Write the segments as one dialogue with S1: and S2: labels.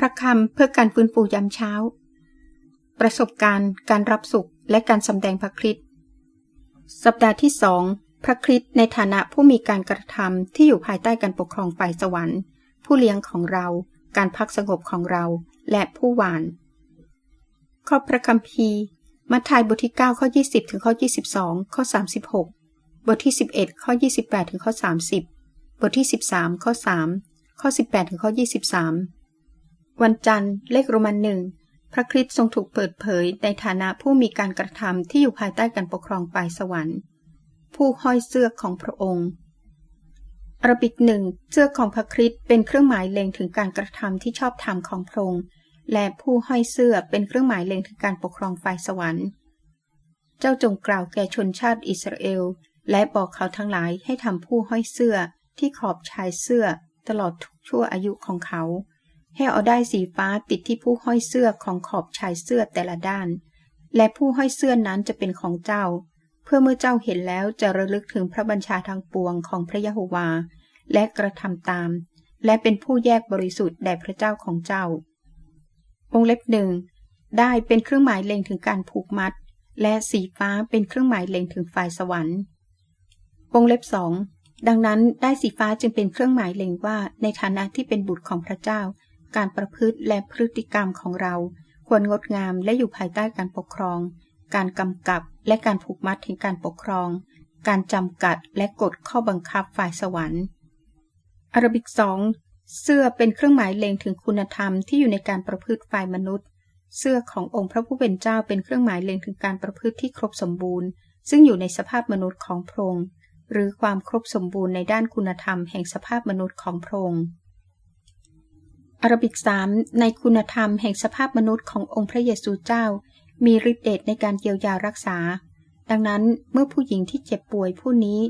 S1: พระคำเพื่อการฟื้นฟูยามเช้า ประสบการณ์ การรับสุขและการสำแดงพระคริสต์สัปดาห์ที่สองพระคริสต์ในฐานะผู้มีการกระทำที่อยู่ภายใต้การปกครองฝ่ายสวรรค์ ผู้เลี้ยงของเรา การพักสงบของเรา และผู้หวาน ข้อพระคัมภีร์มัทธิวบทที่ 9 ข้อ 20 ถึงข้อ 22 ข้อ 36 บทที่ 11 ข้อ 28 ถึงข้อ 30 บทที่ 13 ข้อ 3 ข้อ 18 ถึงข้อ 23 วันจันทร์ เลขโรมันหนึ่ง พระคริสต์ทรงถูกเปิดเผยในฐานะผู้มีการกระทำที่อยู่ภายใต้การปกครองฝ่ายสวรรค์ ผู้ห้อยเสื้อของพระองค์อรบิกหนึ่งเสื้อของพระคริสต์เป็นเครื่องหมายเล็งถึงการกระทำที่ชอบธรรมของพระองค์ และผู้ห้อยเสื้อเป็นเครื่องหมายเล็งถึงการปกครองฝ่ายสวรรค์ เจ้าจงกล่าวแก่ชนชาติอิสราเอล และบอกเขาทั้งหลายให้ทำผู้ห้อยเสื้อที่ขอบชายเสื้อตลอดทุกชั่วอายุของเขา ให้เอาได้สีฟ้าติดที่ผู้ห้อยเสื้อของขอบชายเสื้อแต่ละด้าน และผู้ห้อยเสื้อนั้นจะเป็นของเจ้า เพื่อเมื่อเจ้าเห็นแล้วจะระลึกถึงพระบัญชาทางปวงของพระยะโฮวา และกระทำตาม และเป็นผู้แยกบริสุทธิ์แด่พระเจ้าของเจ้าวงเล็บหนึ่งได้เป็นเครื่องหมายเล็งถึงการผูกมัด และสีฟ้าเป็นเครื่องหมายเล็งถึงฝ่ายสวรรค์วงเล็บสองดังนั้นได้สีฟ้าจึงเป็นเครื่องหมายเล็งว่าในฐานะที่เป็นบุตรของพระเจ้า การประพฤติและพฤติกรรมของเรา ควรงดงามและอยู่ภายใต้การปกครอง การกำกับและการผูกมัดแห่งการปกครอง การจำกัดและกฎข้อบังคับฝ่ายสวรรค์อารบิกสองเสื้อเป็นเครื่องหมายเล็งถึงคุณธรรมที่อยู่ในการประพฤติฝ่ายมนุษย์ เสื้อขององค์พระผู้เป็นเจ้าเป็นเครื่องหมายเล็งถึงการประพฤติที่ครบสมบูรณ์ ซึ่งอยู่ในสภาพมนุษย์ของพระองค์หรือความครบสมบูรณ์ในด้านคุณธรรมแห่งสภาพมนุษย์ของพระองค์ อารบิกสามในคุณธรรมแห่งสภาพมนุษย์ขององค์พระเยซูเจ้า มีฤทธิ์เดชในการเยียวยารักษา ดังนั้นเมื่อผู้หญิงที่เจ็บป่วยผู้นี้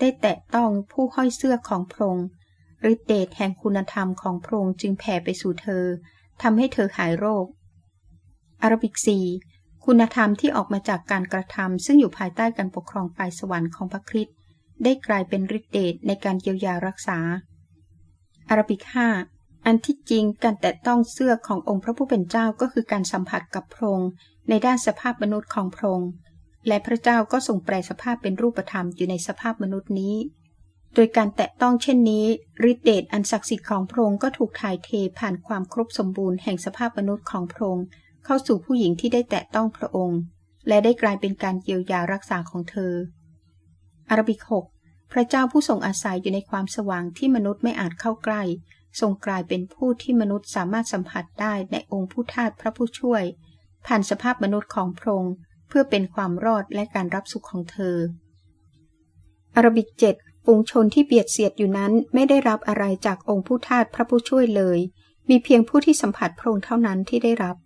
S1: ได้แตะต้องผู้ห้อยเสื้อของพระองค์ฤทธิ์เดชแห่งคุณธรรมของพระองค์จึงแผ่ไปสู่เธอทำให้เธอหายโรค อารบิกสี่คุณธรรมที่ออกมาจากการกระทำซึ่งอยู่ภายใต้การปกครองฝ่ายสวรรค์ของพระคริสต์ได้กลายเป็นฤทธิ์เดชในการเยียวยารักษา อารบิกห้า อันที่จริงการแตะต้องเสื้อขององค์พระผู้เป็นเจ้าก็คือการสัมผัสกับพระองค์ในด้านสภาพมนุษย์ของพระองค์และพระเจ้าก็ทรงแปลสภาพเป็นรูปธรรมอยู่ในสภาพมนุษย์นี้ โดยการแตะต้องเช่นนี้ฤทธิเดชอันศักดิ์สิทธิ์ของพระองค์ก็ถูกถ่ายเทผ่านความครบสมบูรณ์แห่งสภาพมนุษย์ของพระองค์เข้าสู่ผู้หญิงที่ได้แตะต้องพระองค์ และได้กลายเป็นการเยียวยารักษาของเธอ อารบิก6พระเจ้าผู้ทรงอาศัยอยู่ในความสว่างที่มนุษย์ไม่อาจเข้าใกล้ ทรงกลายเป็นผู้ที่มนุษย์สามารถสัมผัสได้ในองค์ผู้ทาสพระผู้ช่วย ผ่านสภาพมนุษย์ของพระองค์เพื่อเป็นความรอดและการรับสุขของเธออารบิกเจ็ดฝูงชนที่เบียดเสียดอยู่นั้นไม่ได้รับอะไรจากองค์ผู้ทาสพระผู้ช่วยเลย มีเพียงผู้ที่สัมผัสพระองค์เท่านั้นที่ได้รับ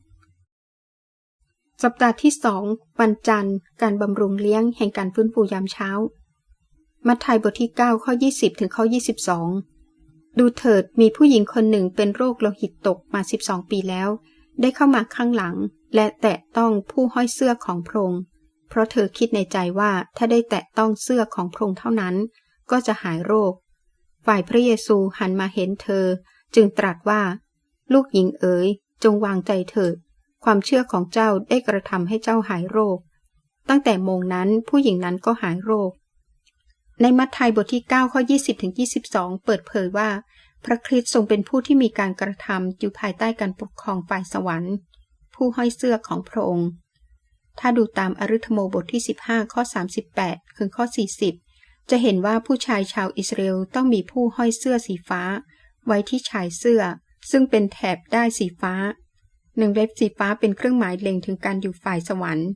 S1: สัปดาห์ที่สองวันจันทร์ การบำรุงเลี้ยงแห่งการฟื้นฟูยามเช้า มัทธิวบทที่ 9 ข้อ 20 ถึงข้อ 22 ดูเถิดมีผู้หญิงคนหนึ่งเป็นโรคโลหิตตกมา 12 ปีแล้ว ได้เข้ามาข้างหลัง และแตะต้องผู้ห้อยเสื้อของพระองค์เพราะเธอคิดในใจว่าถ้าได้แตะต้องเสื้อของพระองค์เท่านั้น ก็จะหายโรค ฝ่ายพระเยซูหันมาเห็นเธอ จึงตรัสว่า ลูกหญิงเอ๋ย จงวางใจเถิด ความเชื่อของเจ้าได้กระทำให้เจ้าหายโรค ตั้งแต่โมงนั้นผู้หญิงนั้นก็หายโรค ในมัทธิวบทที่ 9 ข้อ 20ถึง22 เปิดเผยว่า พระคริสต์ทรงเป็นผู้ที่มีการกระทำอยู่ภายใต้การปกครองฝ่ายสวรรค์ ผู้ห้อยเสื้อของพระองค์ ถ้าดูตามอริธโมบทที่ 15 ข้อ 38ถึงข้อ 40 จะเห็นว่าผู้ชายชาวอิสราเอลต้องมีผู้ห้อยเสื้อสีฟ้า ไว้ที่ชายเสื้อ ซึ่งเป็นแถบได้สีฟ้าหนึ่งเล็บสีฟ้าเป็นเครื่องหมายเล็งถึงการอยู่ฝ่ายสวรรค์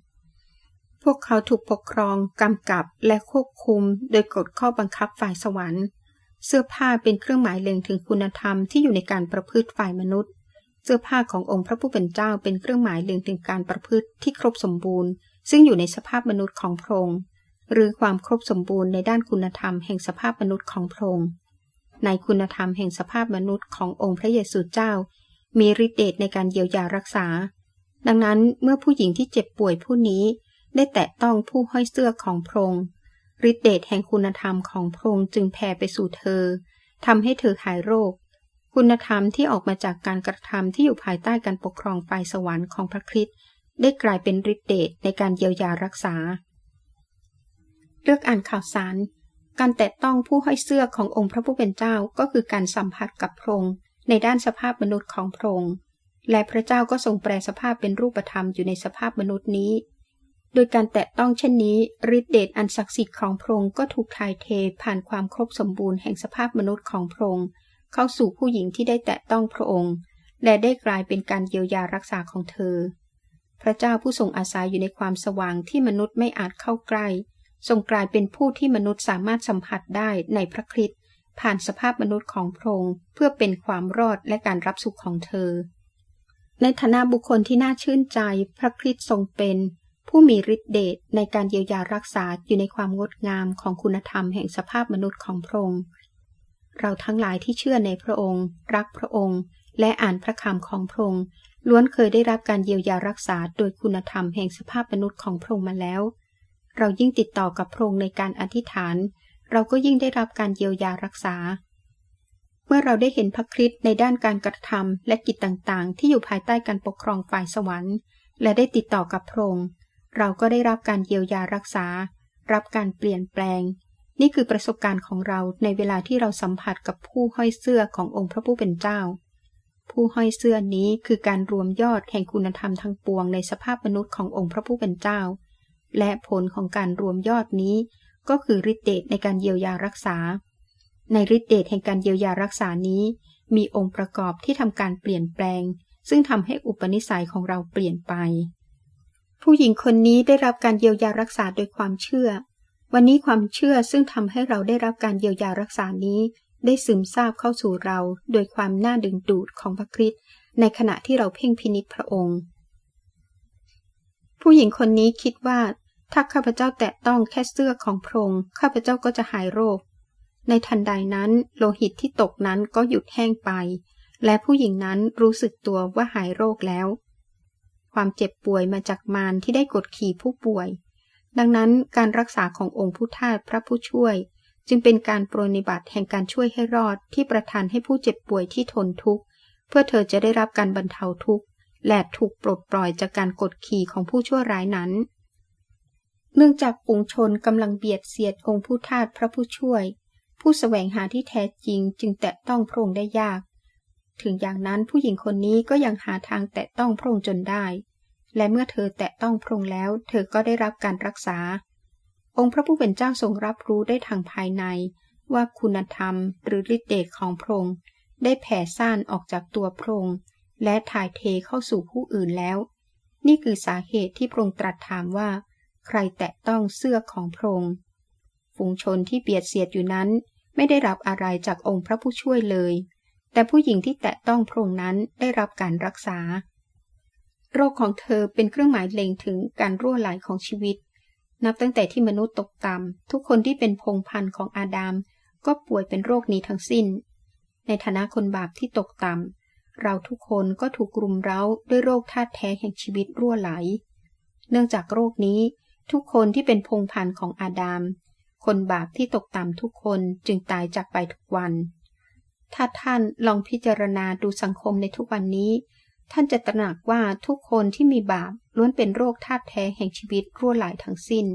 S1: พวกเขาถูกปกครองกำกับและควบคุมโดยกฎข้อบังคับฝ่ายสวรรค์ เสื้อผ้าเป็นเครื่องหมายเล็งถึงคุณธรรมที่อยู่ในการประพฤติฝ่ายมนุษย์ เสื้อผ้าขององค์พระผู้เป็นเจ้าเป็นเครื่องหมายเล็งถึงการประพฤติที่ครบสมบูรณ์ ซึ่งอยู่ในสภาพมนุษย์ของพระองค์หรือความครบสมบูรณ์ในด้านคุณธรรมแห่งสภาพมนุษย์ของพระองค์ในคุณธรรมแห่งสภาพมนุษย์ขององค์พระเยซูเจ้า มีฤทธิ์เดชในการเยียวยารักษา ดังนั้นเมื่อผู้หญิงที่เจ็บป่วยผู้นี้ ได้แตะต้องผู้ห้อยเสื้อของพระองค์ฤทธิเดชแห่งคุณธรรมของพระองค์จึงแผ่ไปสู่เธอทำให้เธอหายโรค คุณธรรมที่ออกมาจากการกระทำที่อยู่ภายใต้การปกครองฝ่ายสวรรค์ของพระคริสต์ได้กลายเป็นฤทธิเดชในการเยียวยารักษา เลือกอ่านข่าวสาร การแตะต้องผู้ห้อยเสื้อขององค์พระผู้เป็นเจ้าก็คือการสัมผัสกับพระองค์ในด้านสภาพมนุษย์ของพระองค์และพระเจ้าก็ทรงแปลสภาพเป็นรูปธรรมอยู่ในสภาพมนุษย์นี้ โดยการแตะต้องเช่นนี้ฤทธิเดชอันศักดิ์สิทธิ์ของพระองค์ก็ถูกถ่ายเทผ่านความครบสมบูรณ์แห่งสภาพมนุษย์ของพระองค์เข้าสู่ผู้หญิงที่ได้แตะต้องพระองค์ และได้กลายเป็นการเยียวยารักษาของเธอ พระเจ้าผู้ทรงอาศัยอยู่ในความสว่างที่มนุษย์ไม่อาจเข้าใกล้ ทรงกลายเป็นผู้ที่มนุษย์สามารถสัมผัสได้ในพระคริสต์ผ่านสภาพมนุษย์ของพระองค์เพื่อเป็นความรอดและการรับสุขของเธอ ในฐานะบุคคลที่น่าชื่นใจ พระคริสต์ทรงเป็น ผู้มีฤทธิเดชในการเยียวยารักษาอยู่ในความงดงามของคุณธรรมแห่งสภาพมนุษย์ของพระองค์ เราทั้งหลายที่เชื่อในพระองค์ รักพระองค์ และอ่านพระคำของพระองค์ล้วนเคยได้รับการเยียวยารักษาโดยคุณธรรมแห่งสภาพมนุษย์ของพระองค์มาแล้ว เรายิ่งติดต่อกับพระองค์ในการอธิษฐาน เราก็ยิ่งได้รับการเยียวยารักษา เมื่อเราได้เห็นพระคริสต์ในด้านการกระทำและกิจต่างๆ ที่อยู่ภายใต้การปกครองฝ่ายสวรรค์ และได้ติดต่อกับพระองค์ เราก็ได้รับการเยียวยารักษา รับการเปลี่ยนแปลง นี่คือประสบการณ์ของเราในเวลาที่เราสัมผัสกับผู้ห้อยเสื้อขององค์พระผู้เป็นเจ้า ผู้ห้อยเสื้อนี้คือการรวมยอดแห่งคุณธรรมทั้งปวงในสภาพมนุษย์ขององค์พระผู้เป็นเจ้า และผลของการรวมยอดนี้ ก็คือฤทธิเดชในการเยียวยารักษา ในฤทธิเดชแห่งการเยียวยารักษานี้ มีองค์ประกอบที่ทำการเปลี่ยนแปลง ซึ่งทำให้อุปนิสัยของเราเปลี่ยนไป ผู้หญิงคนนี้ได้รับการเยียวยารักษาโดยความเชื่อ วันนี้ความเชื่อซึ่งทำให้เราได้รับการเยียวยารักษานี้ ได้ซึมซาบเข้าสู่เรา โดยความน่าดึงดูดของพระคริสต์ในขณะที่เราเพ่งพินิจพระองค์ ผู้หญิงคนนี้คิดว่า ถ้าข้าพเจ้าแตะต้องแค่เสื้อของพระองค์ข้าพเจ้าก็จะหายโรค ในทันใดนั้น โลหิตที่ตกนั้นก็หยุดแห้งไป และผู้หญิงนั้นรู้สึกตัวว่าหายโรคแล้ว ความเจ็บป่วยมาจากมารที่ได้กดขี่ผู้ป่วย ดังนั้นการรักษาขององค์ผู้ทาพระผู้ช่วย จึงเป็นการปรนิบัติแห่งการช่วยให้รอดที่ประทานให้ผู้เจ็บป่วยที่ทนทุกข์ เพื่อเธอจะได้รับการบรรเทาทุกข์และถูกปลดปล่อยจากการกดขี่ของผู้ชั่วร้ายนั้น เนื่องจากปุงชนกำลังเบียดเสียดองค์ผู้ทาสพระผู้ช่วย ผู้สแสวงหาที่แท้จริงจึงแตะต้องพระองค์ได้ยาก ถึงอย่างนั้นผู้หญิงคนนี้ก็ยังหาทางแตะต้องพระองค์จนได้ และเมื่อเธอแตะต้องพระองค์แล้ว เธอก็ได้รับการรักษา องค์พระผู้เป็นเจ้าทรงรับรู้ได้ทางภายใน ว่าคุณธรรมหรือฤทธิ์เดชของพระองค์ได้แผ่ซ่านออกจากตัวพระองค์และถ่ายเทเข้าสู่ผู้อื่นแล้ว นี่คือสาเหตุที่พระองค์ตรัสถามว่า ใครแตะต้องเสื้อของพระองค์ฝูงชนที่เบียดเสียดอยู่นั้น ไม่ได้รับอะไรจากองค์พระผู้ช่วยเลย แต่ผู้หญิงที่แตะต้องพรงนั้นได้รับการรักษา โรคของเธอเป็นเครื่องหมายเล็งถึงการรั่วไหลของชีวิต นับตั้งแต่ที่มนุษย์ตกต่ำทุกคนที่เป็นพงพันธุ์ของอาดาม ก็ป่วยเป็นโรคนี้ทั้งสิ้น ในฐานะคนบาปที่ตกต่ำเราทุกคนก็ถูกกลุ่มเร้าด้วยโรคธาตุแท้แห่งชีวิตรั่วไหล เนื่องจากโรคนี้ ทุกคนที่เป็นพงพันธุ์ของอาดาม คนบาปที่ตกต่ำทุกคนจึงตายจากไปทุกวัน ถ้าท่านลองพิจารณาดูสังคมในทุกวันนี้ ท่านจะตระหนักว่าทุกคนที่มีบาปล้วนเป็นโรคธาตุแท้แห่งชีวิตรั่วไหลทั้งสิ้น